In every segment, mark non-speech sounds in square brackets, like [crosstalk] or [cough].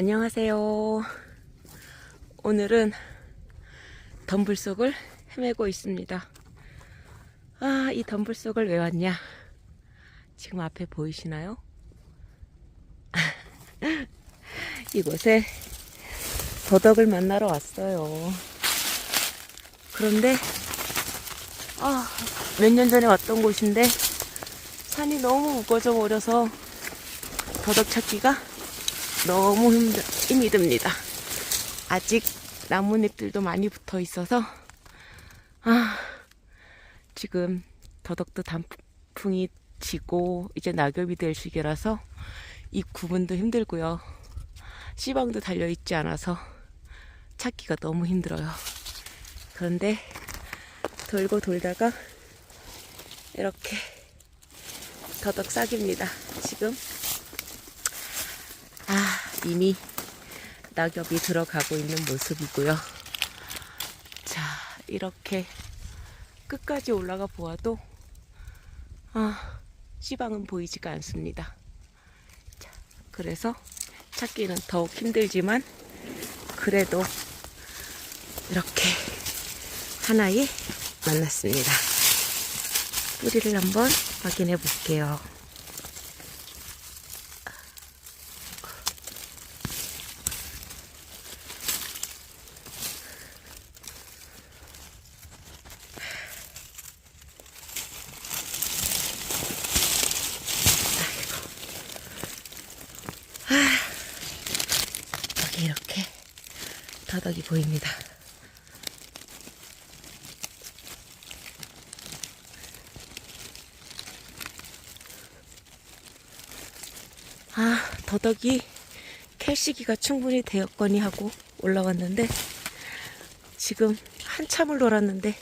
안녕하세요. 오늘은 덤불 속을 헤매고 있습니다. 아, 이 덤불 속을 왜 왔냐? 지금 앞에 보이시나요? [laughs] 이곳에 더덕을 만나러 왔어요. 그런데, 아, 몇 년 전에 왔던 곳인데, 산이 너무 우거져 버려서 더덕 찾기가 너무 힘이 듭니다. 아직 나뭇잎들도 많이 붙어 있어서, 아, 지금 더덕도 단풍이 지고, 이제 낙엽이 될 시기라서, 이 구분도 힘들고요. 씨방도 달려있지 않아서 찾기가 너무 힘들어요. 그런데 돌고 돌다가 이렇게 더덕 싹입니다. 지금 아 이미 낙엽이 들어가고 있는 모습이고요. 자 이렇게 끝까지 올라가 보아도 아 씨방은 보이지가 않습니다. 자, 그래서 찾기는 더욱 힘들지만 그래도 이렇게 하나에 만났습니다. 뿌리를 한번 확인해 볼게요. 여기 이렇게 더덕이 보입니다. 아, 더덕이 캘 시기가 충분히 되었거니 하고 올라왔는데 지금 한참을 놀았는데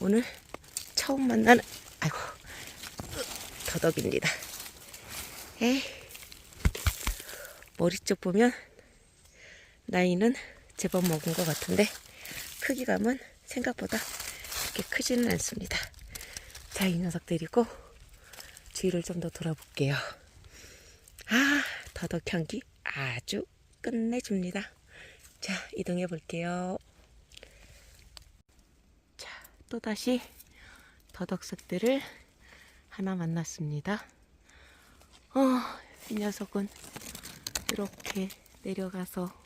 오늘 처음 만나는 아이고 더덕입니다. 에이 머리 쪽 보면 나이는 제법 먹은 것 같은데 크기감은 생각보다 그렇게 크지는 않습니다. 자, 이 녀석 데리고 뒤를 좀 더 돌아볼게요. 아, 더덕 향기 아주 끝내줍니다. 자, 이동해 볼게요. 자, 또다시 더덕색들을 하나 만났습니다. 어, 이 녀석은 이렇게 내려가서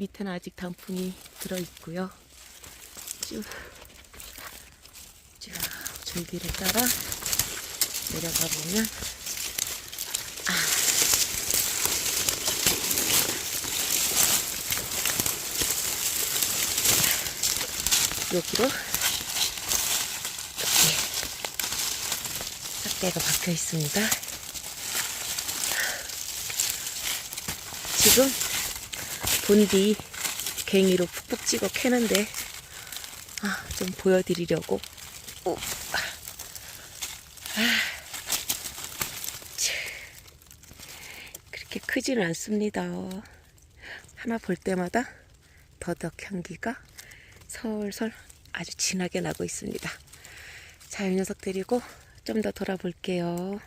밑에는 아직 단풍이 들어있고요. 쭉, 쭉 줄기를 따라 내려가 보면 여기로 이렇게 싹대가 박혀 있습니다. 지금 본디 갱이로 푹푹 찍어 캐는데 아, 좀 보여드리려고 오. 아, 치. 그렇게 크지는 않습니다. 하나 볼 때마다 더덕 향기가 솔솔 아주 진하게 나고 있습니다. 자, 이 녀석 데리고 좀 더 돌아볼게요.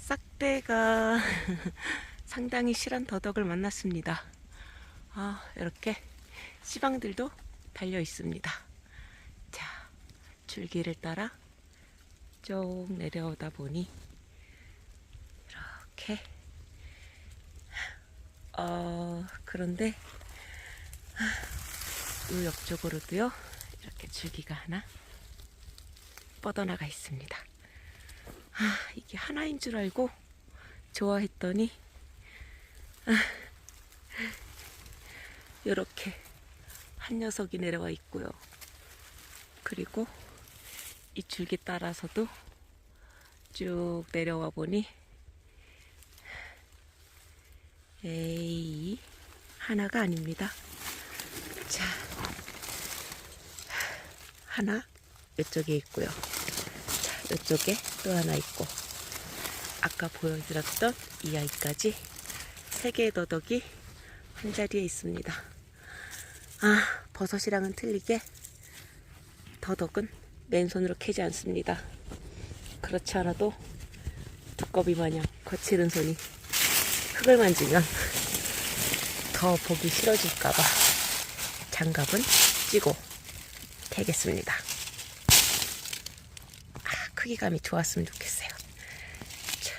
싹대가 [laughs] 상당히 실한 더덕을 만났습니다. 아, 이렇게 씨방들도 달려 있습니다. 자, 줄기를 따라 쭉 내려오다 보니 이렇게 어, 그런데 이 옆쪽으로도요 이렇게 줄기가 하나 뻗어나가 있습니다. 아, 이게 하나인 줄 알고 좋아했더니 [laughs] 이렇게 한 녀석이 내려와 있고요. 그리고 이 줄기 따라서도 쭉 내려와 보니 에이 하나가 아닙니다. 자 하나 이쪽에 있고요. 자 이쪽에 또 하나 있고 아까 보여드렸던 이 아이까지 세 개의 더덕이 한 자리에 있습니다. 아, 버섯이랑은 틀리게 더덕은 맨손으로 캐지 않습니다. 그렇지 않아도 두꺼비 마냥 거칠은 손이 흙을 만지면 더 보기 싫어질까봐 장갑은 끼고 캐겠습니다. 아, 크기감이 좋았으면 좋겠어요. 자,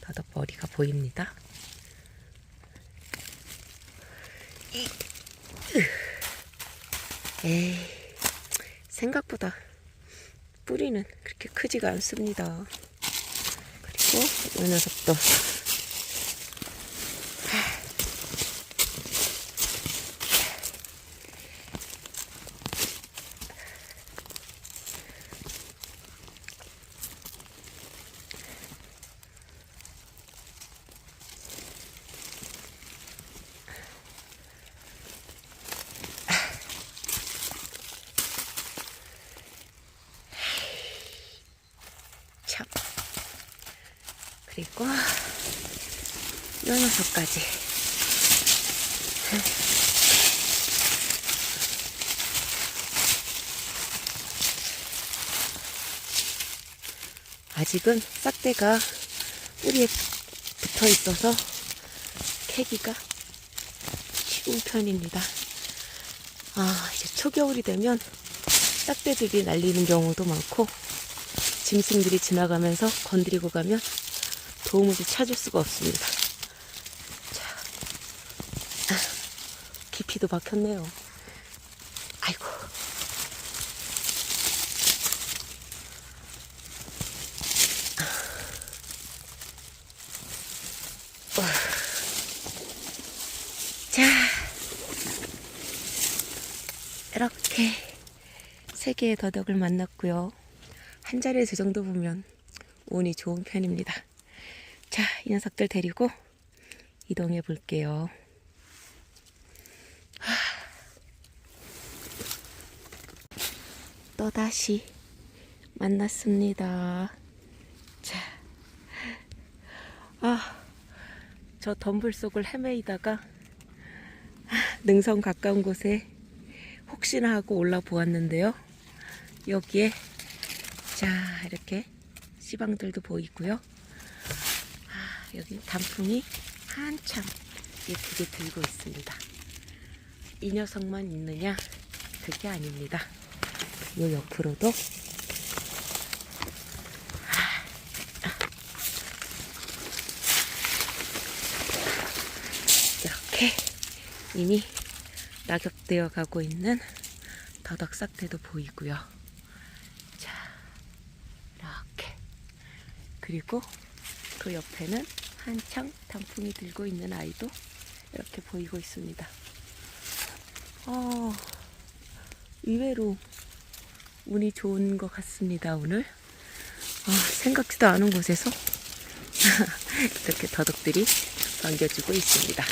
더덕 머리가 보입니다. 이, 으. 에이, 생각보다 뿌리는 그렇게 크지가 않습니다. 그리고 이 녀석도 참. 그리고 이 녀석까지. 아직은 싹대가 뿌리에 붙어 있어서 캐기가 쉬운 편입니다. 아, 이제 초겨울이 되면 싹대들이 날리는 경우도 많고 짐승들이 지나가면서 건드리고 가면 도움을 찾을 수가 없습니다. 자, 아, [laughs] 깊이도 막혔네요. 아이고. 어. 자, 이렇게 세 개의 더덕을 만났고요. 한 자리에 저 정도 보면 운이 좋은 편입니다. 자, 이 녀석들 데리고 이동해 볼게요. 하. 또다시 만났습니다. 자, 아, 저 덤불 속을 헤매이다가 능선 가까운 곳에 혹시나 하고 올라 보았는데요. 여기에 자 이렇게 씨방들도 보이고요. 아, 여기 단풍이 한참 예쁘게 들고 있습니다. 이 녀석만 있느냐? 그게 아닙니다. 요 옆으로도 이렇게 이미 낙엽되어 가고 있는 더덕 싹대도 보이고요. 자, 이렇게. 그리고 그 옆에는 한창 단풍이 들고 있는 아이도 이렇게 보이고 있습니다. 어, 의외로 운이 좋은 것 같습니다, 오늘. 어, 생각지도 않은 곳에서 [laughs] 이렇게 더덕들이 반겨주고 있습니다.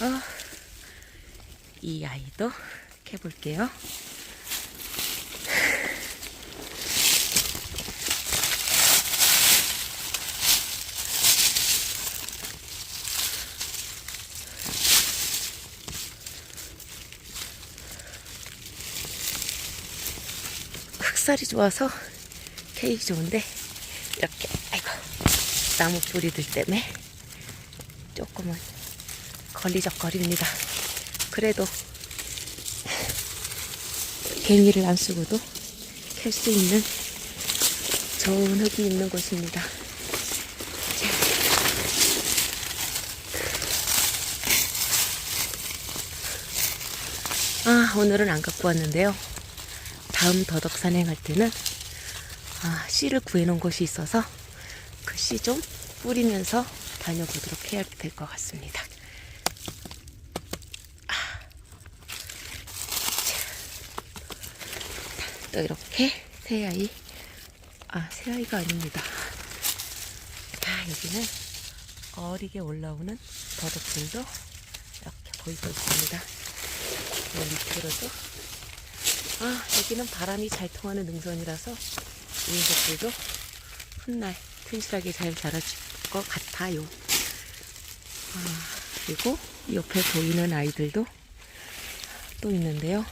어, 이 아이도 캐볼게요. 흑살이 좋아서 캐기 좋은데 이렇게 아이고 나무 뿌리들 때문에 조금은 걸리적거립니다. 그래도 갱이를 안 쓰고도 캘 수 있는 좋은 흙이 있는 곳입니다. 자. 아, 오늘은 안 갖고 왔는데요. 다음 더덕 산행할 때는 아, 씨를 구해놓은 곳이 있어서 그 씨 좀 뿌리면서 다녀보도록 해야 될 것 같습니다. 또 이렇게 새아이 아 새아이가 아닙니다 자 여기는 어리게 올라오는 더덕들도 이렇게 보이고 있습니다 이 밑으로도 아, 여기는 바람이 잘 통하는 능선이라서 이 녀석들도 훗날 튼실하게 잘 자라줄 것 같아요. 아, 그리고 옆에 보이는 아이들도 또 있는데요.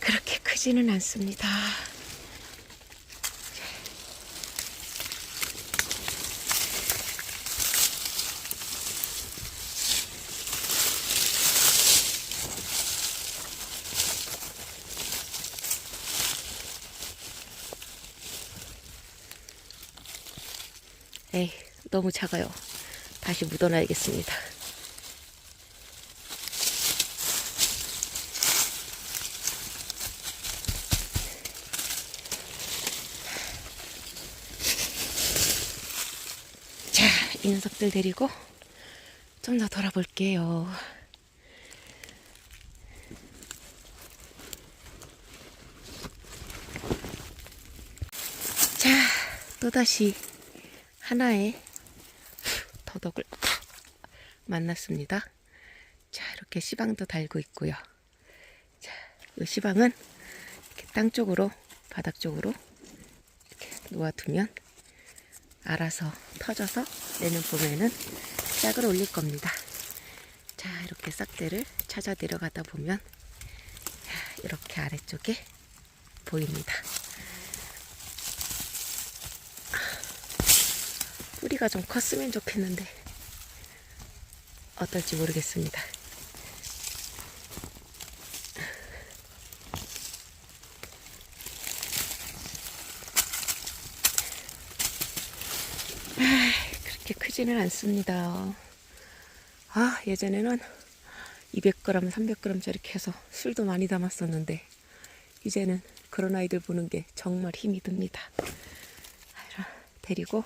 그렇게 크지는 않습니다. 에이, 너무 작아요. 다시 묻어놔야겠습니다. 자, 이 녀석들 데리고 좀 더 돌아볼게요. 자, 또다시 하나의 더덕을 만났습니다. 자, 이렇게 시방도 달고 있고요. 자, 이 시방은 땅 쪽으로, 바닥 쪽으로 이렇게 놓아두면 알아서 터져서 내년 봄에는 싹을 올릴 겁니다. 자, 이렇게 싹대를 찾아 내려가다 보면 자, 이렇게 아래쪽에 보입니다. 뿌리가 좀 컸으면 좋겠는데 어떨지 모르겠습니다. 크지는 않습니다. 아, 예전에는 200g, 300g짜리 캐서 술도 많이 담았었는데, 이제는 그런 아이들 보는 게 정말 힘이 듭니다. 데리고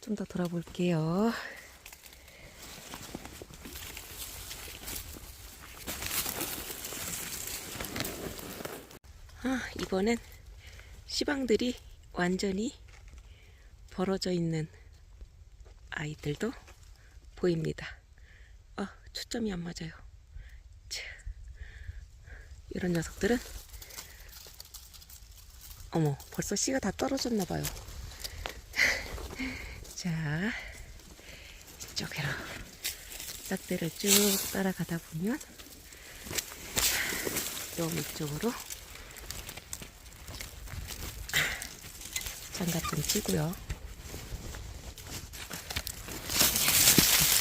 좀 더 돌아볼게요. 아, 이번엔 시방들이 완전히 벌어져 있는 아이들도 보입니다. 아, 초점이 안 맞아요. 자, 이런 녀석들은 어머, 벌써 씨가 다 떨어졌나 봐요. [laughs] 자, 이쪽으로 싹대를 쭉 따라가다 보면 요 밑쪽으로 장갑 좀 치고요.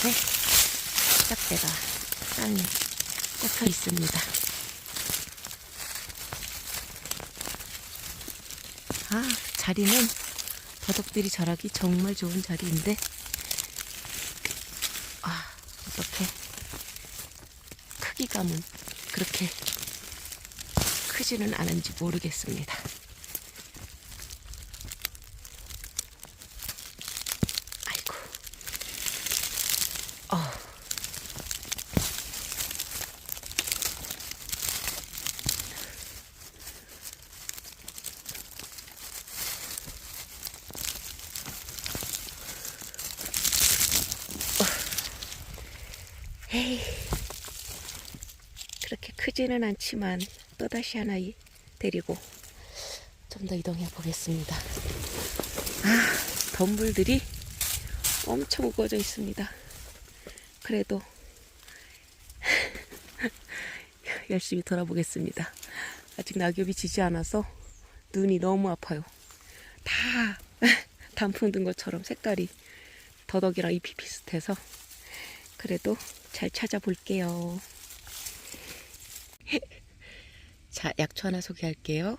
이렇게 싹대가 땅에 꽂혀 있습니다. 아, 자리는 더덕들이 자라기 정말 좋은 자리인데, 아, 어떻게 크기감은 그렇게 크지는 않은지 모르겠습니다. 아이고. 어. 에이. 그렇게 크지는 않지만 또다시 하나 이- 데리고 좀 더 이동해 보겠습니다. 아, 덤불들이 엄청 우거져 있습니다. 그래도 [laughs] 열심히 돌아보겠습니다. 아직 낙엽이 지지 않아서 눈이 너무 아파요. 다 [laughs] 단풍 든 것처럼 색깔이 더덕이랑 잎이 비슷해서 그래도 잘 찾아볼게요. [laughs] 자, 약초 하나 소개할게요.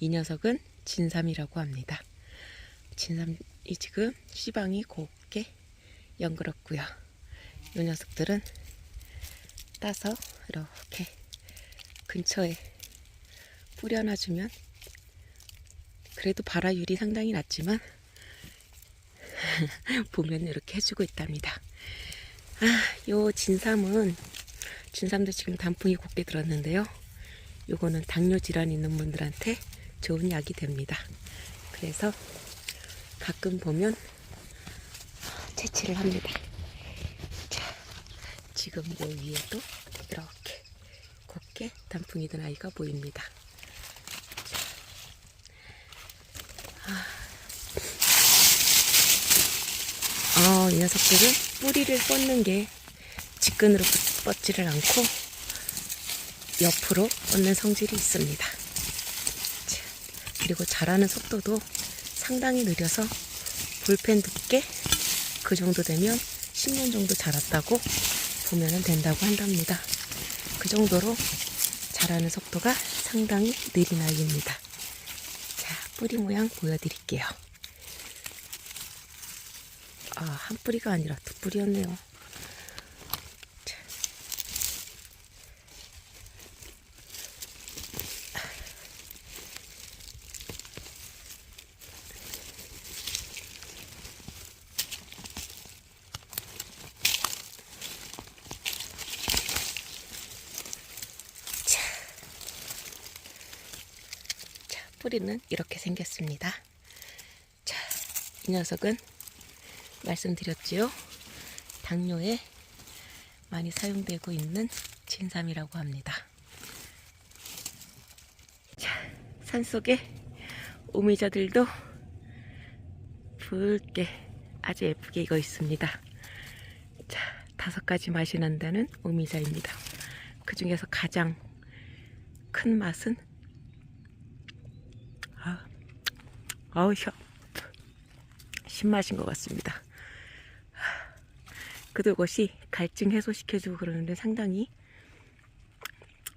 이 녀석은 진삼이라고 합니다. 진삼이 지금 씨방이 곱게 연그럽고요. 이 녀석들은 따서 이렇게 근처에 뿌려놔주면 그래도 발화율이 상당히 낮지만 [laughs] 보면 이렇게 해주고 있답니다. 아, 요 진삼은 진삼도 지금 단풍이 곱게 들었는데요. 요거는 당뇨 질환 있는 분들한테 좋은 약이 됩니다. 그래서 가끔 보면 채취를 합니다. 자, 지금 요 위에도 이렇게 곱게 단풍이 든 아이가 보입니다. 어, 이 녀석들은 뿌리를 뻗는 게 직근으로 뻗지를 않고 옆으로 뻗는 성질이 있습니다. 자, 그리고 자라는 속도도 상당히 느려서 볼펜 두께 그 정도 되면 10년 정도 자랐다고 보면 된다고 한답니다. 그 정도로 자라는 속도가 상당히 느린 아이입니다. 자, 뿌리 모양 보여드릴게요. 아, 한 뿌리가 아니라 두 뿌리였네요. 뿌리는 이렇게 생겼습니다. 자, 이 녀석은 말씀드렸지요. 당뇨에 많이 사용되고 있는 진삼이라고 합니다. 자, 산속에 오미자들도 붉게 아주 예쁘게 익어 있습니다. 자, 다섯 가지 맛이 난다는 오미자입니다. 그 중에서 가장 큰 맛은 아, 아우 혀 신맛인 것 같습니다. 그것이 갈증 해소시켜주고 그러는데 상당히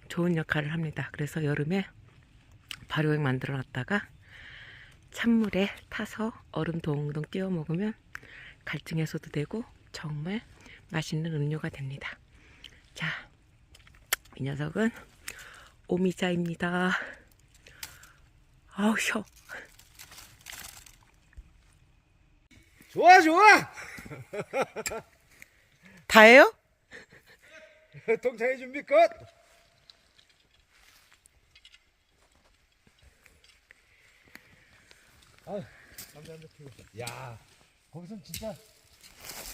좋은 역할을 합니다. 그래서 여름에 발효액 만들어 놨다가 찬물에 타서 얼음 동동 띄워 먹으면 갈증 해소도 되고 정말 맛있는 음료가 됩니다. 자, 이 녀석은 오미자입니다. 아우, 혀. 좋아 좋아 [laughs] 다예요? [laughs] 동창회 준비 끝 아, 남자 한대 피고. 야, 거기선 진짜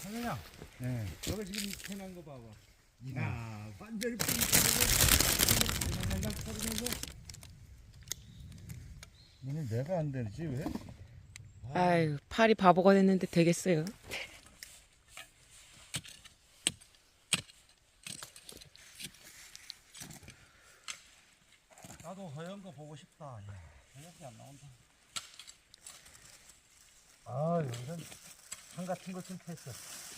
선생님. 네. 저거 지금 해난 거 봐봐. 야, 완전히 날 터지면서. 너는 내가 안 되지 왜? 아유, 팔이 바보가 됐는데 되겠어요. 나도 허연 거 보고 싶다. 야, 저녁이 안 나온다. 아, 여기선 산 같은 거좀 패스.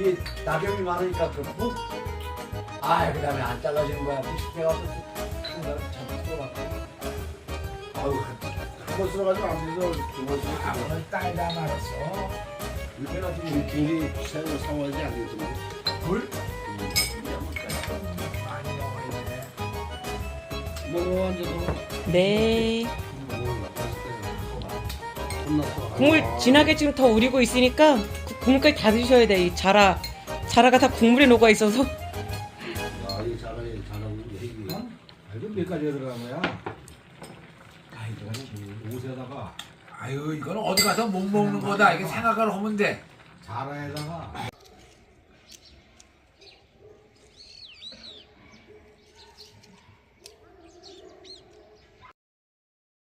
이게 낙엽이 많으니까 그렇고? 아 그다음에 안 잘라지는 거야. 가서 참 쏘갖고 아유 한번 쓸어가지고 안 돼서 두번 아 오늘 딸다 말았어. 이렇게나 지금 길이 새로 사와야지 안 되던데 물? 뭐 앉아서 네. 혼났어 국물 진하게 지금 더 우리고 있으니까 그 국물까지 다 드셔야 돼. 이 자라 자라가 다 국물에 녹아 있어서 야, 이 잘하네, 얘기. 어? 알고 몇 가지가 들어간 거야? 아, 이거 옷에다가 아유 이건 어디 가서 못 먹는 거다 이게 생각을 하면 돼 자라에다가